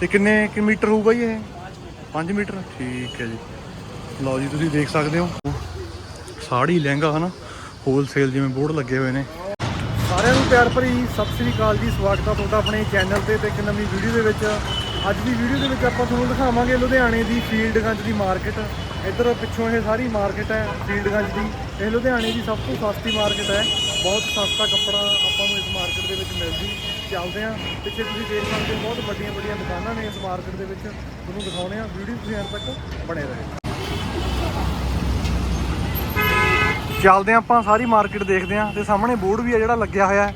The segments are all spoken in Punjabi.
ਤੇ ਕਿੰਨੇ ਕਿ ਮੀਟਰ ਹੋਊਗਾ ਜੀ ਇਹ? 5 ਮੀਟਰ? ਠੀਕ ਹੈ ਜੀ। ਲਓ ਜੀ, ਤੁਸੀਂ ਦੇਖ ਸਕਦੇ ਹੋ। ਸਾੜੀ ਲਹਿੰਗਾ, ਹਨਾ? ਹੋਲਸੇਲ ਜਿਵੇਂ ਬੋਰਡ ਲੱਗੇ ਹੋਏ ਨੇ। ਸਾਰਿਆਂ ਨੂੰ ਪਿਆਰ ਭਰੀ ਸਤਿ ਸ੍ਰੀ ਅਕਾਲ ਜੀ, ਸਵਾਗਤ ਹੈ ਤੁਹਾਡਾ ਆਪਣੇ ਚੈਨਲ ਤੇ ਤੇ ਇੱਕ ਨਵੀਂ ਵੀਡੀਓ ਦੇ ਵਿੱਚ। ਅੱਜ ਦੀ ਵੀਡੀਓ ਦੇ ਵਿੱਚ ਆਪਾਂ ਤੁਹਾਨੂੰ ਦਿਖਾਵਾਂਗੇ ਲੁਧਿਆਣੇ ਦੀ ਫੀਲਡਗੰਜ ਦੀ ਮਾਰਕੀਟ ਇੱਧਰ ਪਿੱਛੋਂ ਇਹ ਸਾਰੀ ਮਾਰਕੀਟ ਹੈ ਫੀਲਡਗੰਜ ਦੀ। ਇਹ ਲੁਧਿਆਣੇ ਦੀ ਸਭ ਤੋਂ ਸਸਤੀ ਮਾਰਕੀਟ ਹੈ। ਬਹੁਤ ਸਸਤਾ ਕੱਪੜਾ ਆਪਾਂ ਨੂੰ ਇਸ ਮਾਰਕੀਟ ਦੇ ਵਿੱਚ ਮਿਲ ਜੂ। ਚੱਲਦੇ ਆ। ਪਿੱਛੇ ਤੁਸੀਂ ਦੇਖ ਸਕਦੇ ਹੋ, ਬਹੁਤ ਵੱਡੀਆਂ ਵੱਡੀਆਂ ਦੁਕਾਨਾਂ ਨੇ ਇਸ ਮਾਰਕੀਟ ਦੇ ਵਿੱਚ। ਤੁਹਾਨੂੰ ਦਿਖਾਉਣੇ ਆ, ਵੀਡੀਓ ਤੁਸੀਂ ਅੰਤ ਤੱਕ ਬਣੇ ਰਹੋ। ਚੱਲਦੇ ਹਾਂ ਆਪਾਂ, ਸਾਰੀ ਮਾਰਕੀਟ ਦੇਖਦੇ ਹਾਂ ਤੇ ਸਾਹਮਣੇ ਬੋਰਡ ਵੀ ਆ ਜਿਹੜਾ ਲੱਗਿਆ ਹੋਇਆ ਹੈ।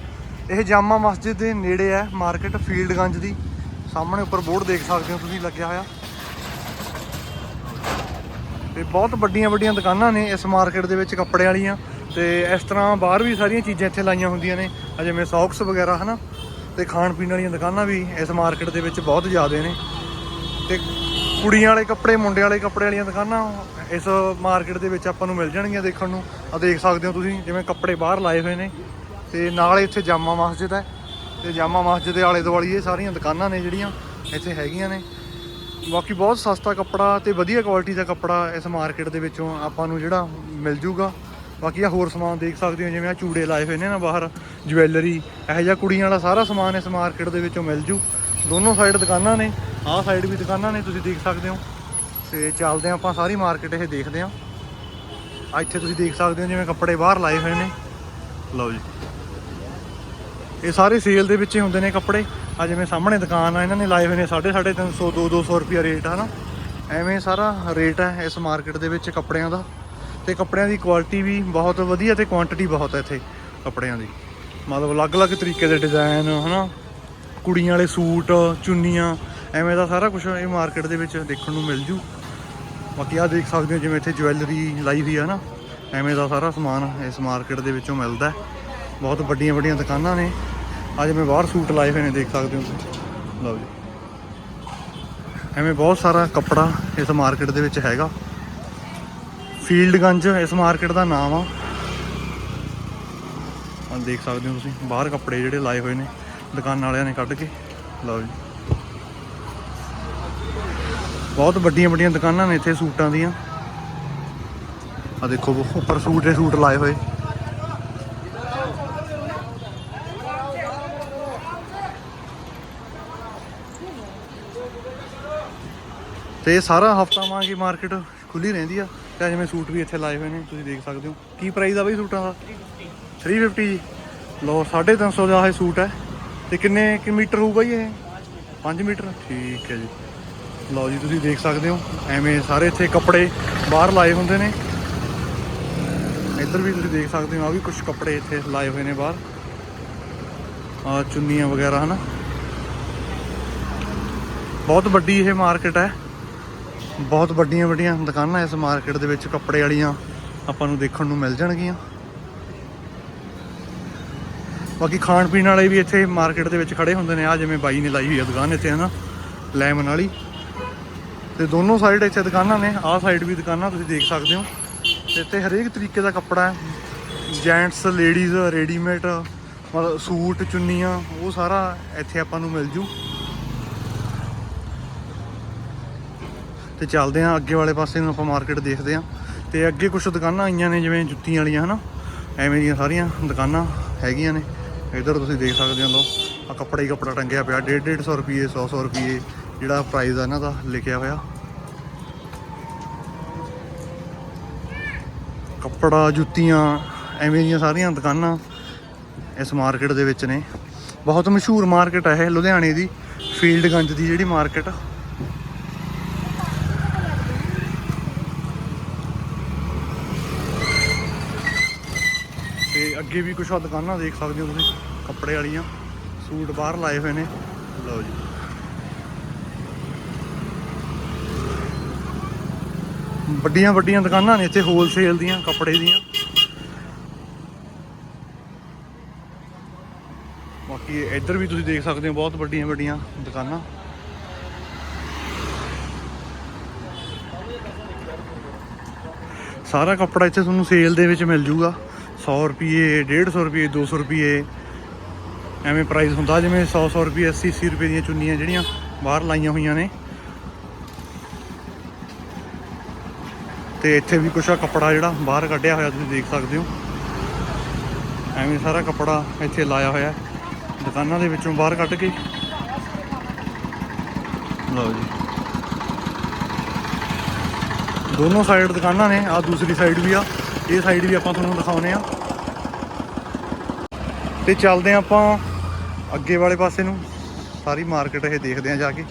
ਇਹ ਜਾਮਾ ਮਸਜਿਦ ਦੇ ਨੇੜੇ ਹੈ, ਮਾਰਕੀਟ ਫੀਲਡਗੰਜ ਦੀ। ਸਾਹਮਣੇ ਉੱਪਰ ਬੋਰਡ ਦੇਖ ਸਕਦੇ ਹੋ ਤੁਸੀਂ ਲੱਗਿਆ ਹੋਇਆ। ਤੇ ਬਹੁਤ ਵੱਡੀਆਂ ਵੱਡੀਆਂ ਦੁਕਾਨਾਂ ਨੇ ਇਸ ਮਾਰਕੀਟ ਦੇ ਵਿੱਚ ਕੱਪੜੇ ਵਾਲੀਆਂ। ਤੇ ਇਸ ਤਰ੍ਹਾਂ ਬਾਹਰ ਵੀ ਸਾਰੀਆਂ ਚੀਜ਼ਾਂ ਇੱਥੇ ਲਾਈਆਂ ਹੁੰਦੀਆਂ ਨੇ। ਜਿਵੇਂ ਸੌਕਸ ਵਗੈਰਾ, ਹਨਾ? ਤੇ ਖਾਣ ਪੀਣ ਵਾਲੀਆਂ ਦੁਕਾਨਾਂ ਵੀ ਇਸ ਮਾਰਕੀਟ ਦੇ ਵਿੱਚ ਬਹੁਤ ਜ਼ਿਆਦੇ ਨੇ। ਤੇ ਕੁੜੀਆਂ ਵਾਲੇ ਕੱਪੜੇ ਮੁੰਡੇ ਵਾਲੇ ਕੱਪੜੇ ਵਾਲੀਆਂ ਦੁਕਾਨਾਂ ਇਸ ਮਾਰਕੀਟ ਦੇ ਵਿੱਚ ਆਪਾਂ ਨੂੰ ਮਿਲ ਜਾਣਗੀਆਂ ਦੇਖਣ ਨੂੰ। ਆ ਦੇਖ ਸਕਦੇ ਹੋ ਤੁਸੀਂ ਜਿਵੇਂ ਕੱਪੜੇ ਬਾਹਰ ਲਾਏ ਹੋਏ ਨੇ ਤੇ ਨਾਲ ਇੱਥੇ ਜਾਮਾ ਮਸਜਿਦ ਹੈ ਤੇ ਜਾਮਾ ਮਸਜਿਦ ਦੇ ਆਲੇ ਦੁਆਲੇ ਇਹ ਸਾਰੀਆਂ ਦੁਕਾਨਾਂ ਨੇ ਜਿਹੜੀਆਂ ਇੱਥੇ ਹੈਗੀਆਂ ਨੇ। ਬਾਕੀ ਬਹੁਤ ਸਸਤਾ ਕੱਪੜਾ ਤੇ ਵਧੀਆ ਕੁਆਲਿਟੀ ਦਾ ਕੱਪੜਾ ਇਸ ਮਾਰਕੀਟ ਦੇ ਵਿੱਚੋਂ ਆਪਾਂ ਨੂੰ ਜਿਹੜਾ ਮਿਲ ਜੂਗਾ। ਬਾਕੀ ਆ ਹੋਰ ਸਮਾਨ ਦੇਖ ਸਕਦੇ ਹੋ, ਜਿਵੇਂ ਆ ਚੂੜੇ ਲਾਏ ਹੋਏ ਨੇ ਨਾ ਬਾਹਰ, ਜਵੈਲਰੀ, ਇਹੋ ਜਿਹਾ ਕੁੜੀਆਂ ਵਾਲਾ ਸਾਰਾ ਸਮਾਨ ਇਸ ਮਾਰਕੀਟ ਦੇ ਵਿੱਚੋਂ ਮਿਲ ਜੂ। ਦੋਨੋਂ ਸਾਈਡ ਦੁਕਾਨਾਂ ਨੇ, ਆਹ ਸਾਈਡ ਵੀ ਦੁਕਾਨਾਂ ਨੇ, ਤੁਸੀਂ ਦੇਖ ਸਕਦੇ ਹੋ। ਤੇ ਚੱਲਦੇ ਹਾਂ ਆਪਾਂ ਸਾਰੀ ਮਾਰਕੀਟ, ਇਹ ਦੇਖਦੇ ਹਾਂ। ਆ ਇੱਥੇ ਤੁਸੀਂ ਦੇਖ ਸਕਦੇ ਹੋ, ਜਿਵੇਂ ਕੱਪੜੇ ਬਾਹਰ ਲਾਏ ਹੋਏ ਨੇ। ਲਓ ਜੀ। ਇਹ ਸਾਰੇ ਸੇਲ ਦੇ ਵਿੱਚ ਹੀ ਹੁੰਦੇ ਨੇ ਕੱਪੜੇ। ਆ ਜਿਵੇਂ ਸਾਹਮਣੇ ਦੁਕਾਨ ਆ, ਇਹਨਾਂ ਨੇ ਲਾਏ ਹੋਏ ਨੇ 350 300 2 200 ਰੁਪਿਆ ਰੇਟ ਆ ਨਾ। ਐਵੇਂ ਸਾਰਾ ਰੇਟ ਹੈ ਇਸ ਮਾਰਕੀਟ ਦੇ ਵਿੱਚ ਕੱਪੜਿਆਂ ਦਾ। ਤੇ ਕੱਪੜਿਆਂ ਦੀ ਕੁਆਲਿਟੀ ਵੀ ਬਹੁਤ ਵਧੀਆ ਤੇ ਕੁਆਂਟੀਟੀ ਬਹੁਤ ਹੈ ਇੱਥੇ ਕੱਪੜਿਆਂ ਦੀ। ਮਤਲਬ ਅਲੱਗ-ਅਲੱਗ ਤਰੀਕੇ ਦੇ ਡਿਜ਼ਾਈਨ ਹਨਾ? ਕੁੜੀਆਂ ਵਾਲੇ ਸੂਟ, ਚੁੰਨੀਆਂ, ਐਵੇਂ ਦਾ ਸਾਰਾ ਕੁਝ ਇਹ ਮਾਰਕੀਟ ਦੇ ਵਿੱਚ ਦੇਖਣ ਨੂੰ ਮਿਲ ਜੂ। ਬਾਕੀ ਆ ਦੇਖ ਸਕਦੇ ਹੋ ਜਿਵੇਂ ਇੱਥੇ ਜੁਐਲਰੀ ਲਾਈ ਹੋਈ ਹੈ ਨਾ ਐਵੇਂ ਦਾ ਸਾਰਾ ਸਮਾਨ ਇਸ ਮਾਰਕੀਟ ਦੇ ਵਿੱਚੋਂ ਮਿਲਦਾ ਬਹੁਤ ਵੱਡੀਆਂ ਵੱਡੀਆਂ ਦੁਕਾਨਾਂ ਨੇ। ਅੱਜ ਮੈਂ ਬਾਹਰ ਸੂਟ ਲਾਏ ਹੋਏ ਨੇ, ਦੇਖ ਸਕਦੇ ਹੋ ਤੁਸੀਂ। ਲਓ ਜੀ। ਐਵੇਂ ਬਹੁਤ ਸਾਰਾ ਕੱਪੜਾ ਇਸ ਮਾਰਕੀਟ ਦੇ ਵਿੱਚ ਹੈਗਾ। ਫੀਲਡਗੰਜ, ਇਸ ਮਾਰਕੀਟ ਦਾ ਨਾਮ ਆ। ਆ ਦੇਖ ਸਕਦੇ ਹੋ ਤੁਸੀਂ, ਬਾਹਰ ਕੱਪੜੇ ਜਿਹੜੇ ਲਾਏ ਹੋਏ ਨੇ, ਦੁਕਾਨਾਂ ਵਾਲਿਆਂ ਨੇ ਕੱਢ ਕੇ। ਲਓ ਜੀ। ਬਹੁਤ ਵੱਡੀਆਂ ਵੱਡੀਆਂ ਦੁਕਾਨਾਂ ਨੇ ਇੱਥੇ ਸੂਟਾਂ ਦੀਆਂ। ਆ ਦੇਖੋ, ਉੱਪਰ ਸੂਟ ਦੇ ਸੂਟ ਲਾਏ ਹੋਏ। ਤੇ ਸਾਰਾ ਹਫਤਾ ਵਾਂਗੀ ਮਾਰਕੀਟ ਖੁੱਲੀ ਰਹਿੰਦੀ ਆ। ਤੇ ਜਿਵੇਂ ਸੂਟ ਵੀ ਇੱਥੇ ਲਾਏ ਹੋਏ ਨੇ, ਤੁਸੀਂ ਦੇਖ ਸਕਦੇ ਹੋ। ਕੀ ਪ੍ਰਾਈਸ ਆ ਬਈ ਸੂਟਾਂ ਦਾ? 350 ਜੀ ਲੋ 350 ਦਾ ਇਹ ਸੂਟ ਹੈ। ਤੇ ਕਿੰਨੇ ਕਿ ਮੀਟਰ ਹੋਊਗਾ ਜੀ ਇਹ? 5 ਮੀਟਰ? ਠੀਕ ਹੈ ਜੀ। ਲਓ ਜੀ, ਤੁਸੀਂ ਦੇਖ ਸਕਦੇ ਹੋ, ਐਵੇਂ ਸਾਰੇ ਇੱਥੇ ਕੱਪੜੇ ਬਾਹਰ ਲਾਏ ਹੁੰਦੇ ਨੇ। ਇੱਧਰ ਵੀ ਤੁਸੀਂ ਦੇਖ ਸਕਦੇ ਹੋ ਆ ਵੀ ਕੁਝ ਕੱਪੜੇ ਇੱਥੇ ਲਾਏ ਹੋਏ ਨੇ ਬਾਹਰ। ਆ ਚੁੰਨੀਆਂ ਵਗੈਰਾ, ਹਨਾ। ਬਹੁਤ ਵੱਡੀ ਇਹ ਮਾਰਕੀਟ ਹੈ। ਬਹੁਤ ਵੱਡੀਆਂ ਵੱਡੀਆਂ ਦੁਕਾਨਾਂ ਇਸ ਮਾਰਕੀਟ ਦੇ ਵਿੱਚ ਕੱਪੜੇ ਵਾਲੀਆਂ ਆਪਾਂ ਨੂੰ ਦੇਖਣ ਨੂੰ ਮਿਲ ਜਾਣਗੀਆਂ। ਬਾਕੀ ਖਾਣ ਪੀਣ ਵਾਲੇ ਵੀ ਇੱਥੇ ਮਾਰਕੀਟ ਦੇ ਵਿੱਚ ਖੜੇ ਹੁੰਦੇ ਨੇ। ਆ ਜਿਵੇਂ ਬਾਈ ਨੇ ਲਾਈ ਹੋਈ ਆ ਦੁਕਾਨ ਇੱਥੇ, ਹਨਾ? ਲੈਮਨ ਵਾਲੀ। ਤੇ ਦੋਨੋਂ ਸਾਈਡ ਇੱਥੇ ਦੁਕਾਨਾਂ ਨੇ। ਆਹ ਸਾਈਡ ਵੀ ਦੁਕਾਨਾਂ ਤੁਸੀਂ ਦੇਖ ਸਕਦੇ ਹੋ। ਤੇ ਇੱਥੇ ਹਰੇਕ ਤਰੀਕੇ ਦਾ ਕੱਪੜਾ ਹੈ। ਜੈਂਟਸ ਲੇਡੀਜ਼ ਰੈਡੀਮੇਡ ਮਤਲਬ ਸੂਟ, ਚੁੰਨੀਆਂ, ਉਹ ਸਾਰਾ ਇੱਥੇ ਆਪਾਂ ਨੂੰ ਮਿਲ ਜੂ। ਤੇ ਚੱਲਦੇ ਆਂ ਅੱਗੇ ਵਾਲੇ ਪਾਸੇ ਨੂੰ ਆਪਾਂ ਮਾਰਕੀਟ ਦੇਖਦੇ ਆਂ ਤੇ ਅੱਗੇ ਕੁਝ ਦੁਕਾਨਾਂ ਆਈਆਂ ਨੇ, ਜਿਵੇਂ ਜੁੱਤੀਆਂ ਵਾਲੀਆਂ, ਹਨਾ? ਐਵੇਂ ਦੀਆਂ ਸਾਰੀਆਂ ਦੁਕਾਨਾਂ ਹੈਗੀਆਂ ਨੇ। ਇੱਧਰ ਤੁਸੀਂ ਦੇਖ ਸਕਦੇ ਹੋ ਲੋ ਆ ਕੱਪੜਾ ਹੀ ਕੱਪੜਾ ਟੰਗਿਆ ਪਿਆ 1.5 150 ਰੁਪਏ 100 100 ਰੁਪਏ ਜਿਹੜਾ ਪ੍ਰਾਈਸ ਆ ਇਹਨਾਂ ਦਾ ਲਿਖਿਆ ਹੋਇਆ। ਕੱਪੜਾ, ਜੁੱਤੀਆਂ, ਐਵੇਂ ਦੀਆਂ ਸਾਰੀਆਂ ਦੁਕਾਨਾਂ ਇਸ ਮਾਰਕੀਟ ਦੇ ਵਿੱਚ ਨੇ। ਬਹੁਤ ਮਸ਼ਹੂਰ ਮਾਰਕੀਟ ਹੈ ਇਹ, ਲੁਧਿਆਣੇ ਦੀ ਫੀਲਡਗੰਜ ਦੀ ਜਿਹੜੀ ਮਾਰਕੀਟ ਤੇ ਅੱਗੇ ਵੀ ਕੁਝ ਆ ਦੁਕਾਨਾਂ ਦੇਖ ਸਕਦੇ ਹੋ ਤੁਸੀਂ, ਕੱਪੜੇ ਵਾਲੀਆਂ, ਸੂਟ ਬਾਹਰ ਲਾਏ ਹੋਏ ਨੇ। ਲਓ ਜੀ। ਵੱਡੀਆਂ ਵੱਡੀਆਂ ਦੁਕਾਨਾਂ ਨੇ ਇੱਥੇ ਹੋਲਸੇਲ ਦੀਆਂ, ਕੱਪੜੇ ਦੀਆਂ। ਬਾਕੀ ਇੱਧਰ ਵੀ ਤੁਸੀਂ ਦੇਖ ਸਕਦੇ ਹੋ, ਬਹੁਤ ਵੱਡੀਆਂ ਵੱਡੀਆਂ ਦੁਕਾਨਾਂ। ਸਾਰਾ ਕੱਪੜਾ ਇੱਥੇ ਤੁਹਾਨੂੰ ਸੇਲ ਦੇ ਵਿੱਚ ਮਿਲ ਜੂਗਾ। 100 ਰੁਪਏ 150 ਰੁਪਏ 200 ਰੁਪਏ। ਐਵੇਂ ਪ੍ਰਾਈਸ ਹੁੰਦਾ, ਜਿਵੇਂ 100 100 ਰੁਪਏ 80 80 ਰੁਪਏ ਦੀਆਂ ਚੁੰਨੀਆਂ ਜਿਹੜੀਆਂ ਬਾਹਰ ਲਾਈਆਂ ਹੋਈਆਂ ਨੇ। ਤੇ ਇੱਥੇ ਵੀ ਕੁਛ ਆ, ਕੱਪੜਾ ਜਿਹੜਾ ਬਾਹਰ ਕੱਢਿਆ ਹੋਇਆ, ਤੁਸੀਂ ਦੇਖ ਸਕਦੇ ਹੋ। ਐਵੇਂ ਸਾਰਾ ਕੱਪੜਾ ਇੱਥੇ ਲਾਇਆ ਹੋਇਆ। ਦੁਕਾਨਾਂ ਦੇ ਵਿੱਚੋਂ ਬਾਹਰ ਕੱਢ ਕੇ। ਲਓ ਜੀ। ਦੋਨੋਂ ਸਾਈਡ ਦੁਕਾਨਾਂ ਨੇ ਆ ਦੂਸਰੀ ਸਾਈਡ ਵੀ ਆ। ਇਹ ਸਾਈਡ ਵੀ ਆਪਾਂ ਤੁਹਾਨੂੰ ਦਿਖਾਉਨੇ ਆ। ਤੇ ਚੱਲਦੇ ਆ ਆਪਾਂ ਅੱਗੇ ਵਾਲੇ ਪਾਸੇ ਨੂੰ। ਸਾਰੀ ਮਾਰਕੀਟ ਇਹ ਦੇਖਦੇ ਆ ਜਾ ਕੇ।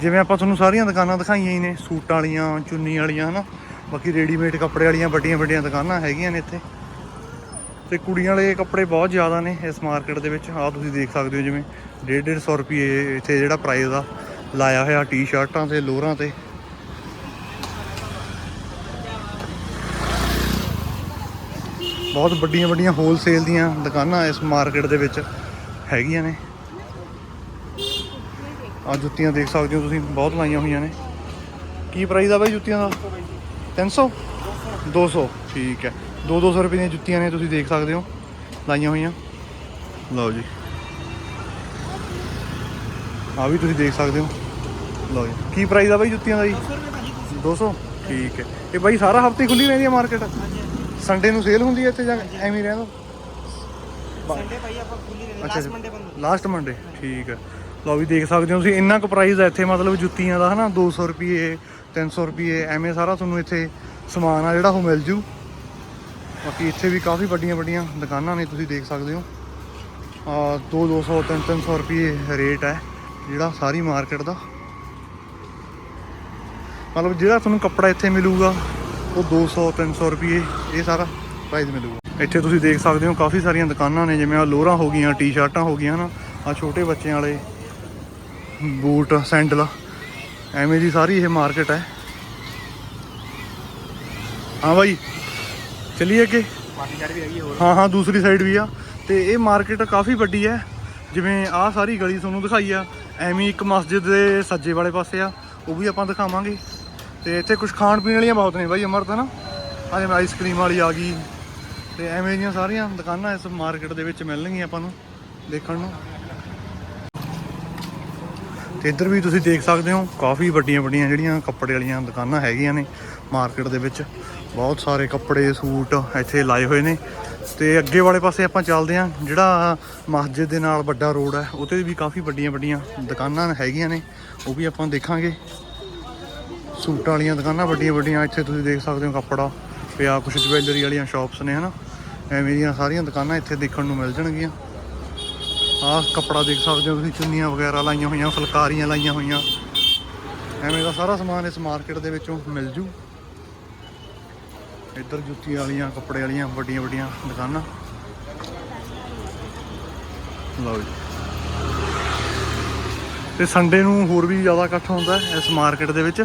ਜਿਵੇਂ ਆਪਾਂ ਤੁਹਾਨੂੰ ਸਾਰੀਆਂ ਦੁਕਾਨਾਂ ਦਿਖਾਈਆਂ ਹੀ ਨੇ, ਸੂਟਾਂ ਵਾਲੀਆਂ, ਚੁੰਨੀ ਵਾਲੀਆਂ, ਹਨਾ? ਬਾਕੀ ਰੈਡੀਮੇਡ ਕੱਪੜੇ ਵਾਲੀਆਂ ਵੱਡੀਆਂ ਵੱਡੀਆਂ ਦੁਕਾਨਾਂ ਹੈਗੀਆਂ ਨੇ ਇੱਥੇ। ਤੇ ਕੁੜੀਆਂ ਵਾਲੇ ਕੱਪੜੇ ਬਹੁਤ ਜ਼ਿਆਦਾ ਨੇ ਇਸ ਮਾਰਕੀਟ ਦੇ ਵਿੱਚ। ਆ ਤੁਸੀਂ ਦੇਖ ਸਕਦੇ ਹੋ ਜਿਵੇਂ 150 ਰੁਪਏ ਇੱਥੇ ਜਿਹੜਾ ਪ੍ਰਾਈਸ ਆ। ਲਾਇਆ ਹੋਇਆ ਟੀ-ਸ਼ਰਟਾਂ ਤੇ ਲੋਅਰਾਂ ਤੇ। ਬਹੁਤ ਵੱਡੀਆਂ ਵੱਡੀਆਂ ਹੋਲਸੇਲ ਦੀਆਂ ਦੁਕਾਨਾਂ ਇਸ ਮਾਰਕੀਟ ਦੇ ਵਿੱਚ ਹੈਗੀਆਂ ਨੇ। ਆ ਜੁੱਤੀਆਂ ਦੇਖ ਸਕਦੇ ਹੋ ਤੁਸੀਂ, ਬਹੁਤ ਲਾਈਆਂ ਹੋਈਆਂ ਨੇ। ਕੀ ਪ੍ਰਾਈਸ ਆ ਬਾਈ ਜੁੱਤੀਆਂ ਦਾ? 300 200 ਠੀਕ ਹੈ। 2-200 ਰੁਪਏ ਦੀਆਂ ਜੁੱਤੀਆਂ ਨੇ, ਤੁਸੀਂ ਦੇਖ ਸਕਦੇ ਹੋ। ਲਾਈਆਂ ਹੋਈਆਂ। ਲਓ ਜੀ। ਆ ਵੀ ਤੁਸੀਂ ਦੇਖ ਸਕਦੇ ਹੋ। ਲਓ ਜੀ। ਕੀ ਪ੍ਰਾਈਸ ਆ ਬਾਈ ਜੁੱਤੀਆਂ ਦਾ ਜੀ? 200 ਠੀਕ ਹੈ। ਇਹ ਬਾਈ ਸਾਰਾ ਹਫ਼ਤੇ ਖੁੱਲੀ ਰਹਿੰਦੀ ਹੈ ਮਾਰਕੀਟ ਸੰਡੇ ਨੂੰ ਸੇਲ ਹੁੰਦੀ ਹੈ ਇੱਥੇ ਜਾਂ ਐਵੇਂ ਰਹਿੰਦਾ? ਸੰਡੇ ਭਾਈ ਆਪਾਂ ਖੁੱਲੀ ਰਹਿੰਦੇ ਲਾਸਟ ਮੰਡੇ ਬੰਦ ਲਾਸਟ ਮੰਡੇ ਠੀਕ ਹੈ। ਲਓ ਵੀ ਦੇਖ ਸਕਦੇ ਹੋ ਤੁਸੀਂ ਇੰਨਾ ਕੁ ਪ੍ਰਾਈਸ ਹੈ ਇੱਥੇ ਮਤਲਬ ਜੁੱਤੀਆਂ ਦਾ ਹਨਾ? 200 ਰੁਪਏ 300 ਰੁਪਏ ਐਵੇਂ ਸਾਰਾ ਤੁਹਾਨੂੰ ਇੱਥੇ ਸਮਾਨ ਆ ਜਿਹੜਾ ਉਹ ਮਿਲ ਜੂ। ਬਾਕੀ ਇੱਥੇ ਵੀ ਕਾਫੀ ਵੱਡੀਆਂ ਵੱਡੀਆਂ ਦੁਕਾਨਾਂ ਨੇ ਤੁਸੀਂ ਦੇਖ ਸਕਦੇ ਹੋ। ਆ 2 200 3 300 ਰੁਪਏ ਰੇਟ ਹੈ ਜਿਹੜਾ ਸਾਰੀ ਮਾਰਕੀਟ ਦਾ। ਮਤਲਬ ਜਿਹੜਾ ਤੁਹਾਨੂੰ ਕੱਪੜਾ ਇੱਥੇ ਮਿਲੂਗਾ ਉਹ 200 300 ਰੁਪਏ ਇਹ ਸਾਰਾ ਪ੍ਰਾਈਸ ਮਿਲੂਗਾ। ਇੱਥੇ ਤੁਸੀਂ ਦੇਖ ਸਕਦੇ ਹੋ, ਕਾਫੀ ਸਾਰੀਆਂ ਦੁਕਾਨਾਂ ਨੇ, ਜਿਵੇਂ ਆ ਲੋਰਾਂ ਹੋ ਗਈਆਂ ਟੀ-ਸ਼ਰਟਾਂ ਹੋ ਗਈਆਂ ਨਾ ਆ ਛੋਟੇ ਬੱਚਿਆਂ ਵਾਲੇ ਬੂਟ, ਸੈਂਡਲ, ਐਵੇਂ ਦੀ ਸਾਰੀ ਇਹ ਮਾਰਕੀਟ ਹੈ। ਹਾਂ ਬਾਈ, ਚੱਲੀਏ ਅੱਗੇ? ਪਾਰਟੀ ਚਾਰ ਵੀ ਹੈਗੀ ਹੋਰ ਹਾਂ ਹਾਂ, ਦੂਸਰੀ ਸਾਈਡ ਵੀ ਆ। ਤੇ ਇਹ ਮਾਰਕੀਟ ਕਾਫੀ ਵੱਡੀ ਹੈ। ਜਿਵੇਂ ਆਹ ਸਾਰੀ ਗਲੀ ਤੁਹਾਨੂੰ ਦਿਖਾਈ ਆ, ਐਵੇਂ ਇੱਕ ਮਸਜਿਦ ਦੇ ਸੱਜੇ ਵਾਲੇ ਪਾਸੇ ਆ, ਉਹ ਵੀ ਆਪਾਂ ਦਿਖਾਵਾਂਗੇ। ਤੇ ਇੱਥੇ ਕੁਝ ਖਾਣ ਪੀਣ ਵਾਲੀਆਂ ਬਹੁਤ ਨੇ ਬਾਈ ਅਮਰਤ ਨਾ ਆ ਜਿਵੇਂ ਆਈਸਕ੍ਰੀਮ ਵਾਲੀ ਆ ਗਈ ਤੇ ਐਵੇਂ ਦੀਆਂ ਸਾਰੀਆਂ ਦੁਕਾਨਾਂ ਇਸ ਮਾਰਕੀਟ ਦੇ ਵਿੱਚ ਮਿਲਣਗੀਆਂ ਆਪਾਂ ਨੂੰ ਦੇਖਣ ਨੂੰ। ਤੇ ਇੱਧਰ ਵੀ ਤੁਸੀਂ ਦੇਖ ਸਕਦੇ ਹੋ, ਕਾਫੀ ਵੱਡੀਆਂ ਵੱਡੀਆਂ ਜਿਹੜੀਆਂ ਕੱਪੜੇ ਵਾਲੀਆਂ ਦੁਕਾਨਾਂ ਹੈਗੀਆਂ ਨੇ ਮਾਰਕੀਟ ਦੇ ਵਿੱਚ। ਬਹੁਤ ਸਾਰੇ ਕੱਪੜੇ, ਸੂਟ ਇੱਥੇ ਲਾਏ ਹੋਏ ਨੇ। ਤੇ ਅੱਗੇ ਵਾਲੇ ਪਾਸੇ ਆਪਾਂ ਚੱਲਦੇ ਹਾਂ, ਜਿਹੜਾ ਮਸਜਿਦ ਦੇ ਨਾਲ ਵੱਡਾ ਰੋਡ ਹੈ, ਉਹਤੇ ਵੀ ਕਾਫੀ ਵੱਡੀਆਂ ਵੱਡੀਆਂ ਦੁਕਾਨਾਂ ਹੈਗੀਆਂ ਨੇ, ਉਹ ਵੀ ਆਪਾਂ ਦੇਖਾਂਗੇ। ਸੂਟਾਂ ਵਾਲੀਆਂ ਦੁਕਾਨਾਂ ਵੱਡੀਆਂ ਵੱਡੀਆਂ, ਇੱਥੇ ਤੁਸੀਂ ਦੇਖ ਸਕਦੇ ਹੋ ਕੱਪੜਾ ਪਿਆ ਕੁਝ ਜਵੈਲਰੀ ਵਾਲੀਆਂ ਸ਼ਾਪਸ ਨੇ, ਹਨਾ? ਐਵੇਂ ਦੀਆਂ ਸਾਰੀਆਂ ਦੁਕਾਨਾਂ ਇੱਥੇ ਦੇਖਣ ਨੂੰ ਮਿਲ ਜਾਣਗੀਆਂ। ਆਹ ਕੱਪੜਾ ਦੇਖ ਸਕਦੇ ਹੋ ਤੁਸੀਂ, ਚੁੰਨੀਆਂ ਵਗੈਰਾ ਲਾਈਆਂ ਹੋਈਆਂ, ਫੁਲਕਾਰੀਆਂ ਲਾਈਆਂ ਹੋਈਆਂ। ਐਵੇਂ ਦਾ ਸਾਰਾ ਸਮਾਨ ਇਸ ਮਾਰਕੀਟ ਦੇ ਵਿੱਚੋਂ ਮਿਲ ਜੂ। ਇੱਧਰ ਜੁੱਤੀ ਵਾਲੀਆਂ, ਕੱਪੜੇ ਵਾਲੀਆਂ ਵੱਡੀਆਂ ਵੱਡੀਆਂ ਦੁਕਾਨਾਂ। ਲਓ ਜੀ। ਤੇ ਸੰਡੇ ਨੂੰ ਹੋਰ ਵੀ ਜ਼ਿਆਦਾ ਇਕੱਠ ਹੁੰਦਾ ਇਸ ਮਾਰਕੀਟ ਦੇ ਵਿੱਚ।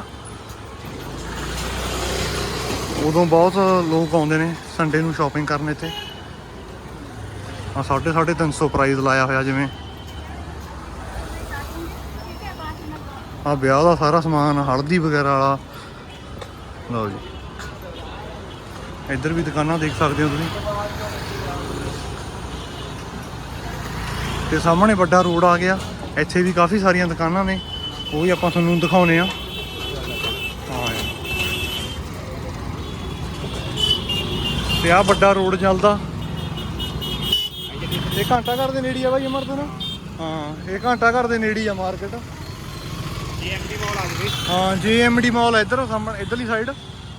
ਉਦੋਂ ਬਹੁਤ ਲੋਕ ਆਉਂਦੇ ਨੇ ਸੰਡੇ ਨੂੰ ਸ਼ਾਪਿੰਗ ਕਰਨ ਇੱਥੇ। ਆ ਸਾਢੇ ਸਾਢੇ 300 ਪ੍ਰਾਈਸ ਲਾਇਆ ਹੋਇਆ ਜਿਵੇਂ। ਆ ਵਿਆਹ ਦਾ ਸਾਰਾ ਸਮਾਨ, ਹਲਦੀ ਵਗੈਰਾ ਵਾਲਾ। ਲਓ ਜੀ। ਇੱਧਰ ਵੀ ਦੁਕਾਨਾਂ ਦੇਖ ਸਕਦੇ ਹੋ ਤੁਸੀਂ। ਤੇ ਸਾਹਮਣੇ ਵੱਡਾ ਰੋਡ ਆ ਗਿਆ। ਇੱਥੇ ਵੀ ਕਾਫੀ ਸਾਰੀਆਂ ਦੁਕਾਨਾਂ ਨੇ। ਉਹ ਵੀ ਆਪਾਂ ਤੁਹਾਨੂੰ ਦਿਖਾਉਨੇ ਆ ਹਾਂ ਯਾਰ। ਤੇ ਆ ਵੱਡਾ ਰੋਡ ਚੱਲਦਾ। ਇਹ ਘੰਟਾ ਘਰ ਦੇ ਨੇੜੇ ਆ ਬਾਈ ਅਮਰਤ ਨਾ? ਹਾਂ। ਇਹ ਘੰਟਾ ਘਰ ਦੇ ਨੇੜੇ ਆ ਮਾਰਕੀਟ। ਜੀਐਮਡੀ ਮਾਲ ਆ ਗਈ। ਹਾਂ ਜੀਐਮਡੀ ਮਾਲ ਇੱਧਰ ਸਾਹਮਣੇ ਇੱਧਰਲੀ ਸਾਈਡ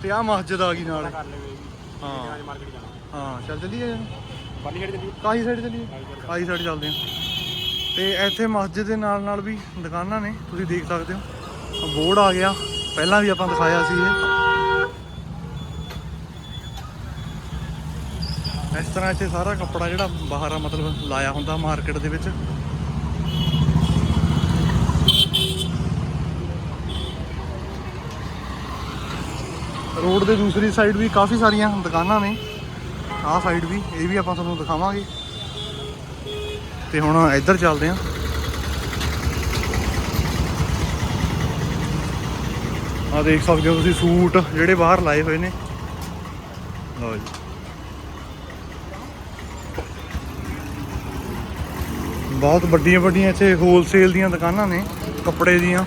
ਤੇ ਆ ਮਸਜਿਦ ਆ ਗਈ ਨਾਲ। ਹਾਂ। ਮਾਰਕੀਟ ਜਾਣਾ। ਹਾਂ ਚੱਲ ਚੱਲੀਏ ਬਾਲੀ ਕਾਹੀ ਸਾਈਡ ਚੱਲੀਏ? ਕਾਹੀ ਸਾਈਡ ਚੱਲਦੇ ਆ। ਤੇ ਇੱਥੇ ਮਸਜਿਦ ਦੇ ਨਾਲ ਨਾਲ ਵੀ ਦੁਕਾਨਾਂ ਨੇ ਤੁਸੀਂ ਦੇਖ ਸਕਦੇ ਹੋ। ਬੋਰਡ ਆ ਗਿਆ। ਪਹਿਲਾਂ ਵੀ ਆਪਾਂ ਦਿਖਾਇਆ ਸੀ ਇਹ। ਇਸ ਤਰ੍ਹਾਂ ਇੱਥੇ ਸਾਰਾ ਕੱਪੜਾ ਜਿਹੜਾ ਬਾਹਰ ਆ, ਮਤਲਬ ਲਾਇਆ ਹੁੰਦਾ ਮਾਰਕੀਟ ਦੇ ਵਿੱਚ। ਰੋਡ ਦੇ ਦੂਸਰੀ ਸਾਈਡ ਵੀ ਕਾਫੀ ਸਾਰੀਆਂ ਦੁਕਾਨਾਂ ਨੇ। ਆਹ ਸਾਈਡ ਵੀ, ਇਹ ਵੀ ਆਪਾਂ ਤੁਹਾਨੂੰ ਦਿਖਾਵਾਂਗੇ। ਤੇ ਹੁਣ ਇੱਧਰ ਚੱਲਦੇ ਆਂ ਆ ਦੇਖ ਸਕਦੇ ਹੋ ਤੁਸੀਂ ਸੂਟ ਜਿਹੜੇ ਬਾਹਰ ਲਾਏ ਹੋਏ ਨੇ। ਲਓ ਜੀ। ਬਹੁਤ ਵੱਡੀਆਂ ਵੱਡੀਆਂ ਇੱਥੇ ਹੋਲਸੇਲ ਦੀਆਂ ਦੁਕਾਨਾਂ ਨੇ, ਕੱਪੜੇ ਦੀਆਂ।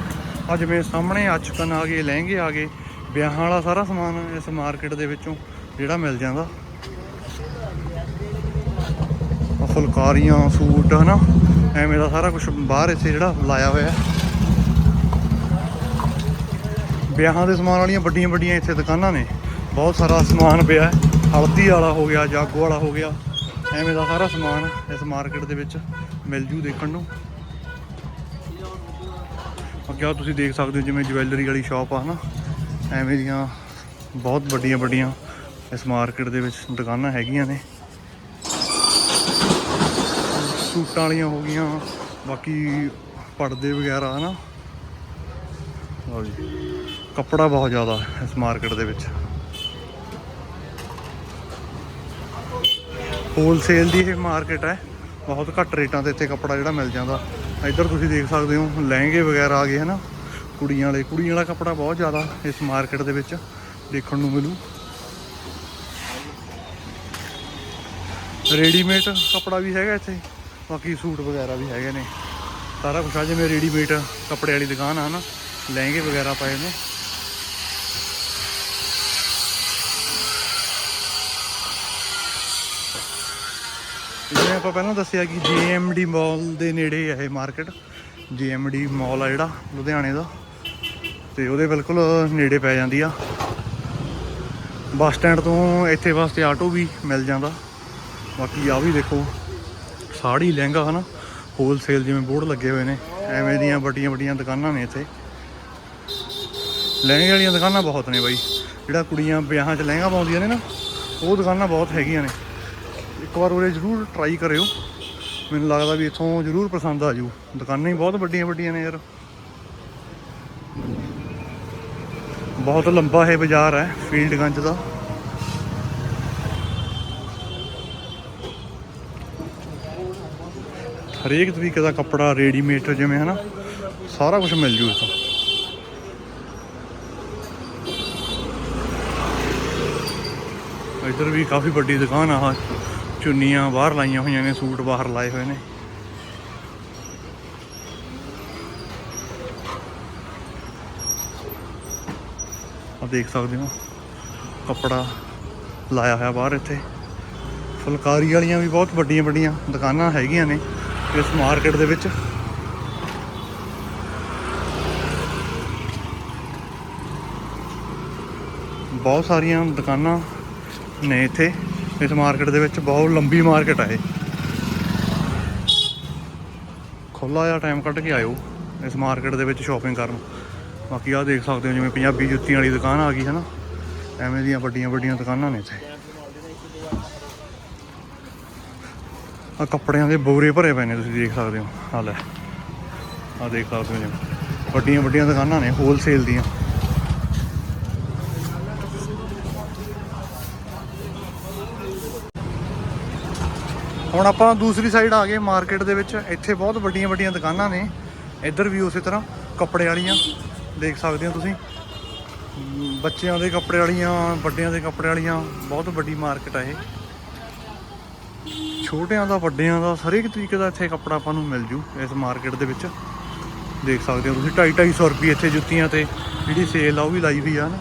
ਅੱਜ ਜਿਵੇਂ ਸਾਹਮਣੇ ਅਚਕਨ ਆ ਗਏ, ਲਹਿੰਗੇ ਆ ਗਏ, ਵਿਆਹਾਂ ਵਾਲਾ ਸਾਰਾ ਸਮਾਨ ਇਸ ਮਾਰਕੀਟ ਦੇ ਵਿੱਚੋਂ ਜਿਹੜਾ ਮਿਲ ਜਾਂਦਾ। ਫੁਲਕਾਰੀਆਂ, ਸੂਟ, ਹਨਾ? ਐਵੇਂ ਦਾ ਸਾਰਾ ਕੁਝ ਬਾਹਰ ਇੱਥੇ ਜਿਹੜਾ ਲਾਇਆ ਹੋਇਆ। ਵਿਆਹਾਂ ਦੇ ਸਮਾਨ ਵਾਲੀਆਂ ਵੱਡੀਆਂ ਵੱਡੀਆਂ ਇੱਥੇ ਦੁਕਾਨਾਂ ਨੇ। ਬਹੁਤ ਸਾਰਾ ਸਮਾਨ ਪਿਆ। ਹਲਦੀ ਵਾਲਾ ਹੋ ਗਿਆ, ਜਾਗੋ ਵਾਲਾ ਹੋ ਗਿਆ। ਐਵੇਂ ਦਾ ਸਾਰਾ ਸਮਾਨ ਇਸ ਮਾਰਕੀਟ ਦੇ ਵਿੱਚ ਮਿਲ ਜੂ ਦੇਖਣ ਨੂੰ। ਅੱਗੇ ਤੁਸੀਂ ਦੇਖ ਸਕਦੇ ਹੋ ਜਿਵੇਂ ਜਵੈਲਰੀ ਵਾਲੀ ਸ਼ਾਪ ਆ, ਹਨਾ? ਐਵੇਂ ਦੀਆਂ ਬਹੁਤ ਵੱਡੀਆਂ ਵੱਡੀਆਂ ਇਸ ਮਾਰਕੀਟ ਦੇ ਵਿੱਚ ਦੁਕਾਨਾਂ ਹੈਗੀਆਂ ਨੇ। ਸੂਟਾਂ ਵਾਲੀਆਂ ਹੋ ਗਈਆਂ, ਬਾਕੀ ਪਰਦੇ ਵਗੈਰਾ, ਹਨਾ? ਲਓ ਜੀ। ਕੱਪੜਾ ਬਹੁਤ ਜ਼ਿਆਦਾ ਹੈ ਇਸ ਮਾਰਕੀਟ ਦੇ ਵਿੱਚ। ਹੋਲਸੇਲ ਦੀ ਇਹ ਮਾਰਕੀਟ ਹੈ। ਬਹੁਤ ਘੱਟ ਰੇਟਾਂ ਤੇ ਇੱਥੇ ਕੱਪੜਾ ਜਿਹੜਾ ਮਿਲ ਜਾਂਦਾ। ਇੱਧਰ ਤੁਸੀਂ ਦੇਖ ਸਕਦੇ ਹੋ, ਲਹਿੰਗੇ ਵਗੈਰਾ ਆ ਗਏ, ਹਨਾ। ਕੁੜੀਆਂ ਵਾਲੇ, ਕੁੜੀਆਂ ਵਾਲਾ ਕੱਪੜਾ ਬਹੁਤ ਜ਼ਿਆਦਾ ਇਸ ਮਾਰਕੀਟ ਦੇ ਵਿੱਚ ਦੇਖਣ ਨੂੰ ਮਿਲੂ। ਰੈਡੀਮੇਡ ਕੱਪੜਾ ਵੀ ਹੈਗਾ ਇੱਥੇ। ਬਾਕੀ ਸੂਟ ਵਗੈਰਾ ਵੀ ਹੈਗੇ ਨੇ। ਸਾਰਾ ਕੁਝ ਆ, ਜਿਵੇਂ ਰੈਡੀਮੇਡ ਕੱਪੜੇ ਵਾਲੀ ਦੁਕਾਨ ਆ ਨਾ ਲਹਿੰਗੇ ਵਗੈਰਾ ਪਏ ਨੇ। ਆਪਾਂ ਪਹਿਲਾਂ ਦੱਸਿਆ ਕਿ JMD ਮਾਲ ਦੇ ਨੇੜੇ ਹੈ ਇਹ ਮਾਰਕੀਟ JMD ਮਾਲ ਆ ਜਿਹੜਾ, ਲੁਧਿਆਣੇ ਦਾ। ਤੇ ਉਹਦੇ ਬਿਲਕੁਲ ਨੇੜੇ ਪੈ ਜਾਂਦੀ ਆ। ਬੱਸ ਸਟੈਂਡ ਤੋਂ ਇੱਥੇ ਵਾਸਤੇ ਆਟੋ ਵੀ ਮਿਲ ਜਾਂਦਾ। ਬਾਕੀ ਆ ਵੀ ਦੇਖੋ, ਸਾੜੀ ਲਹਿੰਗਾ ਹਨਾ ਹੋਲਸੇਲ ਜਿਵੇਂ ਬੋਰਡ ਲੱਗੇ ਹੋਏ ਨੇ, ਐਵੇਂ ਦੀਆਂ ਵੱਡੀਆਂ ਵੱਡੀਆਂ ਦੁਕਾਨਾਂ ਨੇ ਇੱਥੇ। ਲਹਿੰਗੇ ਵਾਲੀਆਂ ਦੁਕਾਨਾਂ ਬਹੁਤ ਨੇ ਬਾਈ। ਜਿਹੜਾ ਕੁੜੀਆਂ ਵਿਆਹਾਂ 'ਚ ਲਹਿੰਗਾ ਪਾਉਂਦੀਆਂ ਨੇ ਨਾ, ਉਹ ਦੁਕਾਨਾਂ ਬਹੁਤ ਹੈਗੀਆਂ ਨੇ। ਇੱਕ ਵਾਰ ਉਰੇ ਜ਼ਰੂਰ ਟਰਾਈ ਕਰਿਓ। ਮੈਨੂੰ ਲੱਗਦਾ ਵੀ ਇੱਥੋਂ ਜ਼ਰੂਰ ਪਸੰਦ ਆ ਜਾਊ ਦੁਕਾਨਾਂ ਹੀ ਬਹੁਤ ਵੱਡੀਆਂ ਵੱਡੀਆਂ ਨੇ ਯਾਰ। ਬਹੁਤ ਲੰਬਾ ਇਹ ਬਾਜ਼ਾਰ ਹੈ ਫੀਲਡ ਗੰਜ ਦਾ। ਹਰੇਕ ਤਰੀਕੇ ਦਾ ਕੱਪੜਾ ਰੈਡੀਮੇਡ ਜਿਵੇਂ ਹਨਾ, ਸਾਰਾ ਕੁਝ ਮਿਲ ਜੂ ਇੱਥੋਂ। ਇੱਧਰ ਵੀ ਕਾਫੀ ਵੱਡੀ ਦੁਕਾਨ ਆ ਆਹ। ਚੁੰਨੀਆਂ ਬਾਹਰ ਲਾਈਆਂ ਹੋਈਆਂ ਨੇ, ਸੂਟ ਬਾਹਰ ਲਾਏ ਹੋਏ ਨੇ। ਆ ਦੇਖ ਸਕਦੇ ਹੋ, ਕੱਪੜਾ ਲਾਇਆ ਹੋਇਆ ਬਾਹਰ ਇੱਥੇ। ਫੁਲਕਾਰੀ ਵਾਲੀਆਂ ਵੀ ਬਹੁਤ ਵੱਡੀਆਂ ਵੱਡੀਆਂ ਦੁਕਾਨਾਂ ਹੈਗੀਆਂ ਨੇ ਇਸ ਮਾਰਕੀਟ ਦੇ ਵਿੱਚ। ਬਹੁਤ ਸਾਰੀਆਂ ਦੁਕਾਨਾਂ ਨੇ ਇੱਥੇ। ਇਸ ਮਾਰਕੀਟ ਦੇ ਵਿੱਚ ਬਹੁਤ ਲੰਬੀ ਮਾਰਕੀਟ ਆ ਇਹ। ਖੁੱਲਾ ਜਿਹਾ ਟਾਈਮ ਕੱਢ ਕੇ ਆਇਓ ਇਸ ਮਾਰਕੀਟ ਦੇ ਵਿੱਚ ਸ਼ਾਪਿੰਗ ਕਰਨ। ਬਾਕੀ ਆਹ ਦੇਖ ਸਕਦੇ ਹੋ ਜਿਵੇਂ ਪੰਜਾਬੀ ਜੁੱਤੀਆਂ ਵਾਲੀ ਦੁਕਾਨ ਆ ਗਈ ਹੈ ਨਾ ਐਵੇਂ ਦੀਆਂ ਵੱਡੀਆਂ ਵੱਡੀਆਂ ਦੁਕਾਨਾਂ ਨੇ ਇੱਥੇ। ਆ ਕੱਪੜਿਆਂ ਦੇ ਬੋਰੇ ਭਰੇ ਪਏ ਨੇ, ਤੁਸੀਂ ਦੇਖ ਸਕਦੇ ਹੋ। ਹਾਲ ਹੈ ਆ ਦੇਖ ਸਕਦੇ ਹੋ ਜਿਵੇਂ। ਵੱਡੀਆਂ ਵੱਡੀਆਂ ਦੁਕਾਨਾਂ ਨੇ ਹੋਲਸੇਲ ਦੀਆਂ। ਹੁਣ ਆਪਾਂ ਦੂਸਰੀ ਸਾਈਡ ਆ ਗਏ ਮਾਰਕੀਟ ਦੇ ਵਿੱਚ। ਇੱਥੇ ਬਹੁਤ ਵੱਡੀਆਂ ਵੱਡੀਆਂ ਦੁਕਾਨਾਂ ਨੇ। ਇੱਧਰ ਵੀ ਉਸੇ ਤਰ੍ਹਾਂ ਕੱਪੜੇ ਵਾਲੀਆਂ। ਦੇਖ ਸਕਦੇ ਹੋ ਤੁਸੀਂ। ਬੱਚਿਆਂ ਦੇ ਕੱਪੜੇ ਵਾਲੀਆਂ, ਵੱਡਿਆਂ ਦੇ ਕੱਪੜੇ ਵਾਲੀਆਂ, ਬਹੁਤ ਵੱਡੀ ਮਾਰਕੀਟ ਆ ਇਹ। ਛੋਟਿਆਂ ਦਾ, ਵੱਡਿਆਂ ਦਾ ਹਰੇਕ ਤਰੀਕੇ ਦਾ ਇੱਥੇ ਕੱਪੜਾ ਆਪਾਂ ਨੂੰ ਮਿਲ ਜੂ ਇਸ ਮਾਰਕੀਟ ਦੇ ਵਿੱਚ। ਦੇਖ ਸਕਦੇ ਹੋ ਤੁਸੀਂ 2.5 250 ਰੁਪਏ ਇੱਥੇ ਜੁੱਤੀਆਂ ਤੇ ਜਿਹੜੀ ਸੇਲ ਆ ਉਹ ਵੀ ਲਾਈ ਹੋਈ ਆ ਨਾ।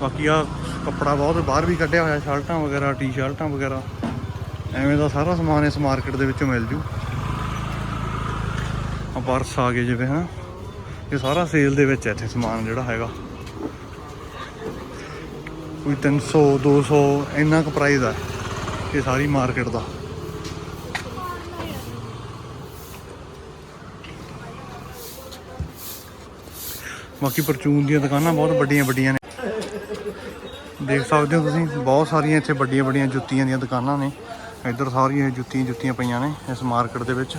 ਬਾਕੀ ਆ ਕੱਪੜਾ ਬਹੁਤ ਬਾਹਰ ਵੀ ਕੱਢਿਆ ਹੋਇਆ, ਸ਼ਰਟਾਂ ਵਗੈਰਾ ਟੀ-ਸ਼ਰਟਾਂ ਵਗੈਰਾ। ਐਵੇਂ ਦਾ ਸਾਰਾ ਸਮਾਨ ਇਸ ਮਾਰਕੀਟ ਦੇ ਵਿੱਚੋਂ ਮਿਲ ਜੂ। ਆ ਪਰਸ ਆ ਗਏ ਜਿਵੇਂ, ਹਨਾ? ਇਹ ਸਾਰਾ ਸੇਲ ਦੇ ਵਿੱਚ ਹੈ ਇੱਥੇ ਸਮਾਨ ਜਿਹੜਾ ਹੈਗਾ। ਕੋਈ 300 200 ਇੰਨਾ ਕੁ ਪ੍ਰਾਈਸ ਆ ਇਹ ਸਾਰੀ ਮਾਰਕੀਟ ਦਾ। ਬਾਕੀ ਪਰਚੂਨ ਦੀਆਂ ਦੁਕਾਨਾਂ ਬਹੁਤ ਵੱਡੀਆਂ ਵੱਡੀਆਂ ਨੇ। ਦੇਖ ਸਕਦੇ ਹੋ ਤੁਸੀਂ, ਬਹੁਤ ਸਾਰੀਆਂ ਇੱਥੇ ਵੱਡੀਆਂ ਵੱਡੀਆਂ ਜੁੱਤੀਆਂ ਦੀਆਂ ਦੁਕਾਨਾਂ ਨੇ। ਇੱਧਰ ਸਾਰੀਆਂ ਜੁੱਤੀਆਂ ਜੁੱਤੀਆਂ ਪਈਆਂ ਨੇ ਇਸ ਮਾਰਕੀਟ ਦੇ ਵਿੱਚ।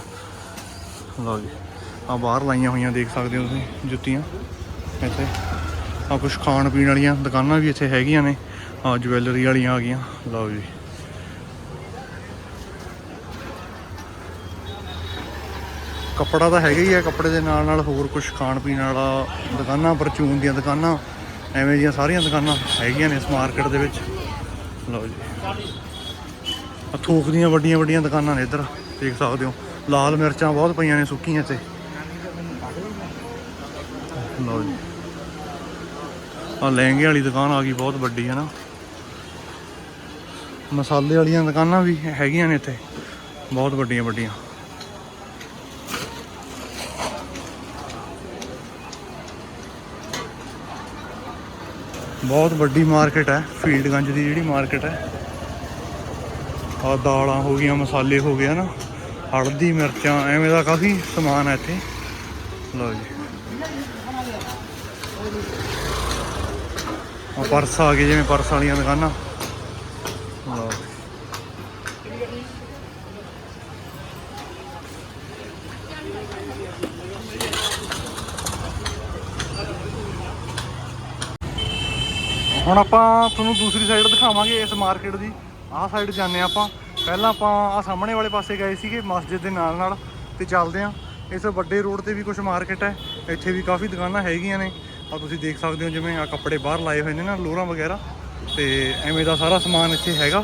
ਲਓ ਜੀ ਆ ਬਾਹਰ ਲਾਈਆਂ ਹੋਈਆਂ ਦੇਖ ਸਕਦੇ ਹੋ ਤੁਸੀਂ ਜੁੱਤੀਆਂ। ਇੱਥੇ ਆ ਕੁਝ ਖਾਣ ਪੀਣ ਵਾਲੀਆਂ ਦੁਕਾਨਾਂ ਵੀ ਇੱਥੇ ਹੈਗੀਆਂ ਨੇ। ਆ ਜਵੈਲਰੀ ਵਾਲੀਆਂ ਆ ਗਈਆਂ। ਲਓ ਜੀ। ਕੱਪੜਾ ਤਾਂ ਹੈਗਾ ਹੀ ਹੈ, ਕੱਪੜੇ ਦੇ ਨਾਲ ਨਾਲ ਹੋਰ ਕੁਝ ਖਾਣ ਪੀਣ ਵਾਲਾ ਦੁਕਾਨਾਂ, ਪਰਚੂਨ ਦੀਆਂ ਦੁਕਾਨਾਂ, ਐਵੇਂ ਦੀਆਂ ਸਾਰੀਆਂ ਦੁਕਾਨਾਂ ਹੈਗੀਆਂ ਨੇ ਇਸ ਮਾਰਕੀਟ ਦੇ ਵਿੱਚ। ਲਓ ਜੀ। ਥੋਕ ਦੀਆਂ ਵੱਡੀਆਂ ਵੱਡੀਆਂ ਦੁਕਾਨਾਂ ਨੇ ਇੱਧਰ, ਦੇਖ ਸਕਦੇ ਹੋ। ਲਾਲ ਮਿਰਚਾਂ ਬਹੁਤ ਪਈਆਂ ਨੇ ਸੁੱਕੀਆਂ ਤੇ ਲਓ ਜੀ। ਆ ਲਹਿੰਗੇ ਵਾਲੀ ਦੁਕਾਨ ਆ ਗਈ, ਬਹੁਤ ਵੱਡੀ, ਹੈ ਨਾ। ਮਸਾਲੇ ਵਾਲੀਆਂ ਦੁਕਾਨਾਂ ਵੀ ਹੈਗੀਆਂ ਨੇ ਇੱਥੇ, ਬਹੁਤ ਵੱਡੀਆਂ ਵੱਡੀਆਂ। ਬਹੁਤ ਵੱਡੀ ਮਾਰਕੀਟ ਹੈ ਫੀਲਡਗੰਜ ਦੀ ਜਿਹੜੀ ਮਾਰਕੀਟ ਹੈ। ਆ ਦਾਲਾਂ ਹੋ ਗਈਆਂ, ਮਸਾਲੇ ਹੋ ਗਏ ਨਾ ਹਲਦੀ, ਮਿਰਚਾਂ, ਐਵੇਂ ਦਾ ਕਾਫੀ ਸਮਾਨ ਹੈ ਇੱਥੇ। ਲਓ ਜੀ। ਆ ਪਰਸ ਆ ਗਏ, ਜਿਵੇਂ ਪਰਸ ਵਾਲੀਆਂ ਦੁਕਾਨਾਂ। ਲਓ। ਹੁਣ ਆਪਾਂ ਤੁਹਾਨੂੰ ਦੂਸਰੀ ਸਾਈਡ ਦਿਖਾਵਾਂਗੇ ਇਸ ਮਾਰਕੀਟ ਦੀ। ਆਹ ਸਾਈਡ ਜਾਂਦੇ ਹਾਂ ਆਪਾਂ। ਪਹਿਲਾਂ ਆਪਾਂ ਆ ਸਾਹਮਣੇ ਵਾਲੇ ਪਾਸੇ ਗਏ ਸੀਗੇ ਮਸਜਿਦ ਦੇ ਨਾਲ ਨਾਲ ਤੇ ਚੱਲਦੇ ਹਾਂ। ਇਸ ਵੱਡੇ ਰੋਡ ਤੇ ਵੀ ਕੁਝ ਮਾਰਕੀਟ ਹੈ। ਇੱਥੇ ਵੀ ਕਾਫੀ ਦੁਕਾਨਾਂ ਹੈਗੀਆਂ ਨੇ। ਆ ਤੁਸੀਂ ਦੇਖ ਸਕਦੇ ਹੋ ਜਿਵੇਂ ਆ ਕੱਪੜੇ ਬਾਹਰ ਲਾਏ ਹੋਏ ਨੇ ਨਾ, ਲੋਰਾਂ ਵਗੈਰਾ। ਤੇ ਐਵੇਂ ਦਾ ਸਾਰਾ ਸਮਾਨ ਇੱਥੇ ਹੈਗਾ।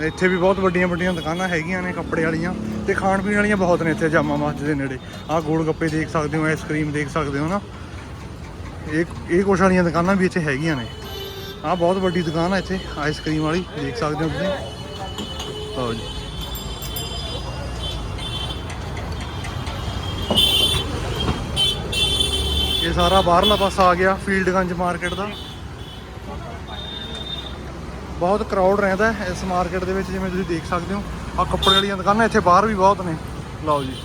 ਇੱਥੇ ਵੀ ਬਹੁਤ ਵੱਡੀਆਂ ਵੱਡੀਆਂ ਦੁਕਾਨਾਂ ਹੈਗੀਆਂ ਨੇ ਕੱਪੜੇ ਵਾਲੀਆਂ ਤੇ ਖਾਣ ਪੀਣ ਵਾਲੀਆਂ ਬਹੁਤ ਨੇ ਇੱਥੇ ਜਾਮਾ ਮਸਜਿਦ ਦੇ ਨੇੜੇ। ਆਹ ਗੋਲ ਗੱਪੇ ਦੇਖ ਸਕਦੇ ਹੋ ਆਈਸਕ੍ਰੀਮ ਦੇਖ ਸਕਦੇ ਹੋ ਨਾ। ਇਹ ਇਹ ਕੁਛ ਵਾਲੀਆਂ ਦੁਕਾਨਾਂ ਵੀ ਇੱਥੇ ਹੈਗੀਆਂ ਨੇ। ਆਹ ਬਹੁਤ ਵੱਡੀ ਦੁਕਾਨ ਹੈ ਇੱਥੇ ਆਈਸਕ੍ਰੀਮ ਵਾਲੀ, ਦੇਖ ਸਕਦੇ ਹੋ ਤੁਸੀਂ। ਲਓ ਜੀ। ਇਹ ਸਾਰਾ ਬਾਹਰਲਾ ਪਾਸਾ ਆ ਗਿਆ, ਫੀਲਡਗੰਜ ਮਾਰਕੀਟ ਦਾ। ਬਹੁਤ ਕਰਾਊਡ ਰਹਿੰਦਾ ਇਸ ਮਾਰਕੀਟ ਦੇ ਵਿੱਚ, ਜਿਵੇਂ ਤੁਸੀਂ ਦੇਖ ਸਕਦੇ ਹੋ। ਆ ਕੱਪੜੇ ਵਾਲੀਆਂ ਦੁਕਾਨਾਂ ਇੱਥੇ ਬਾਹਰ ਵੀ ਬਹੁਤ ਨੇ। ਲਓ ਜੀ।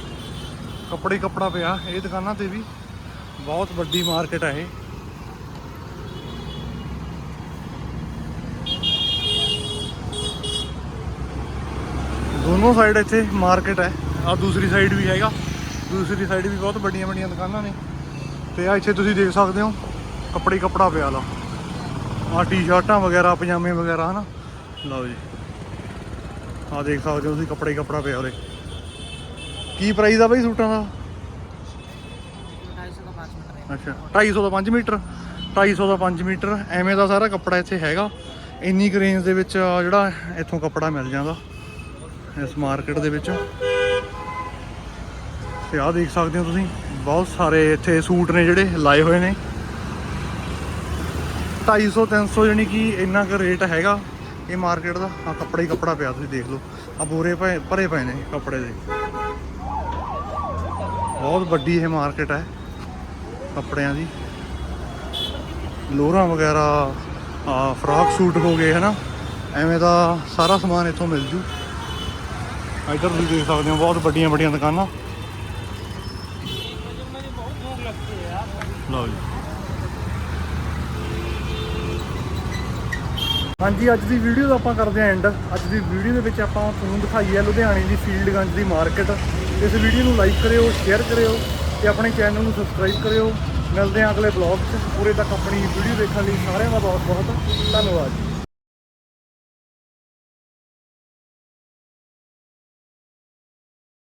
ਕੱਪੜੇ ਹੀ ਕੱਪੜਾ ਪਿਆ, ਇਹ ਦੁਕਾਨਾਂ ਤੇ ਵੀ। ਬਹੁਤ ਵੱਡੀ ਮਾਰਕੀਟ ਹੈ ਇਹ। ਦੋਨੋਂ ਸਾਈਡ ਇੱਥੇ ਮਾਰਕੀਟ ਹੈ ਆ ਦੂਸਰੀ ਸਾਈਡ ਵੀ ਹੈਗਾ। ਦੂਸਰੀ ਸਾਈਡ ਵੀ ਬਹੁਤ ਵੱਡੀਆਂ ਵੱਡੀਆਂ ਦੁਕਾਨਾਂ ਨੇ। ਤੇ ਆ ਇੱਥੇ ਤੁਸੀਂ ਦੇਖ ਸਕਦੇ ਹੋ, ਕੱਪੜੇ ਕੱਪੜਾ ਪਿਆ ਲਾ। ਆ ਟੀ-ਸ਼ਰਟਾਂ ਵਗੈਰਾ, ਪਜਾਮੇ ਵਗੈਰਾ, ਹਨਾ? ਲਓ ਜੀ। ਆ ਦੇਖ ਸਕਦੇ ਹੋ ਤੁਸੀਂ ਕੱਪੜੇ ਕੱਪੜਾ ਪਿਆ ਉਰੇ। ਕੀ ਪ੍ਰਾਈਸ ਆ ਬਈ ਸੂਟਾਂ ਦਾ? ਅੱਛਾ। 250 ਦਾ 5 ਮੀਟਰ। 250 ਦਾ 5 ਮੀਟਰ। ਐਵੇਂ ਦਾ ਸਾਰਾ ਕੱਪੜਾ ਇੱਥੇ ਹੈਗਾ। ਇੰਨੀ ਕੁ ਰੇਂਜ ਦੇ ਵਿੱਚ ਜਿਹੜਾ ਇੱਥੋਂ ਕੱਪੜਾ ਮਿਲ ਜਾਂਦਾ ਇਸ ਮਾਰਕੀਟ ਦੇ ਵਿੱਚ। ਤੇ ਆਹ ਦੇਖ ਸਕਦੇ ਹੋ ਤੁਸੀਂ, ਬਹੁਤ ਸਾਰੇ ਇੱਥੇ ਸੂਟ ਨੇ ਜਿਹੜੇ ਲਾਏ ਹੋਏ ਨੇ। 250 300 ਯਾਨੀ ਕਿ ਇੰਨਾ ਕੁ ਰੇਟ ਹੈਗਾ ਇਹ ਮਾਰਕੀਟ ਦਾ। ਆ ਕੱਪੜਾ ਹੀ ਕੱਪੜਾ ਪਿਆ, ਤੁਸੀਂ ਦੇਖ ਲਓ। ਆ ਬੋਰੇ ਪਏ, ਭਰੇ ਪਏ ਨੇ ਕੱਪੜੇ ਦੇ। ਬਹੁਤ ਵੱਡੀ ਇਹ ਮਾਰਕੀਟ ਹੈ। ਕੱਪੜਿਆਂ ਦੀ। ਲੋਰਾਂ ਵਗੈਰਾ, ਆ ਫਰਾਕ ਸੂਟ ਹੋ ਗਏ, ਹਨਾ? ਐਵੇਂ ਦਾ ਸਾਰਾ ਸਮਾਨ ਇੱਥੋਂ ਮਿਲ ਜੂ। ਇੱਧਰ ਤੁਸੀਂ ਦੇਖ ਸਕਦੇ ਹੋ, ਬਹੁਤ ਵੱਡੀਆਂ ਵੱਡੀਆਂ ਦੁਕਾਨਾਂ। ਲਓ ਜੀ। ਹਾਂਜੀ, ਅੱਜ ਦੀ ਵੀਡੀਓ ਦਾ ਆਪਾਂ ਕਰਦੇ ਆਂ ਐਂਡ ਅੱਜ ਦੀ ਵੀਡੀਓ ਦੇ ਵਿੱਚ ਆਪਾਂ ਤੁਹਾਨੂੰ ਦਿਖਾਈ ਹੈ ਲੁਧਿਆਣੇ ਦੀ ਫੀਲਡਗੰਜ ਦੀ ਮਾਰਕੀਟ ਇਸ ਵੀਡੀਓ ਨੂੰ ਲਾਈਕ ਕਰਿਓ ਸ਼ੇਅਰ ਕਰਿਓ। ਤੇ ਆਪਣੇ ਚੈਨਲ ਨੂੰ ਸਬਸਕ੍ਰਾਈਬ ਕਰਿਓ। ਮਿਲਦੇ ਹਾਂ ਅਗਲੇ ਬਲੌਗ 'ਚ। ਪੂਰੇ ਤੱਕ ਆਪਣੀ ਵੀਡੀਓ ਦੇਖਣ ਲਈ ਸਾਰਿਆਂ ਦਾ ਬਹੁਤ ਬਹੁਤ ਧੰਨਵਾਦ।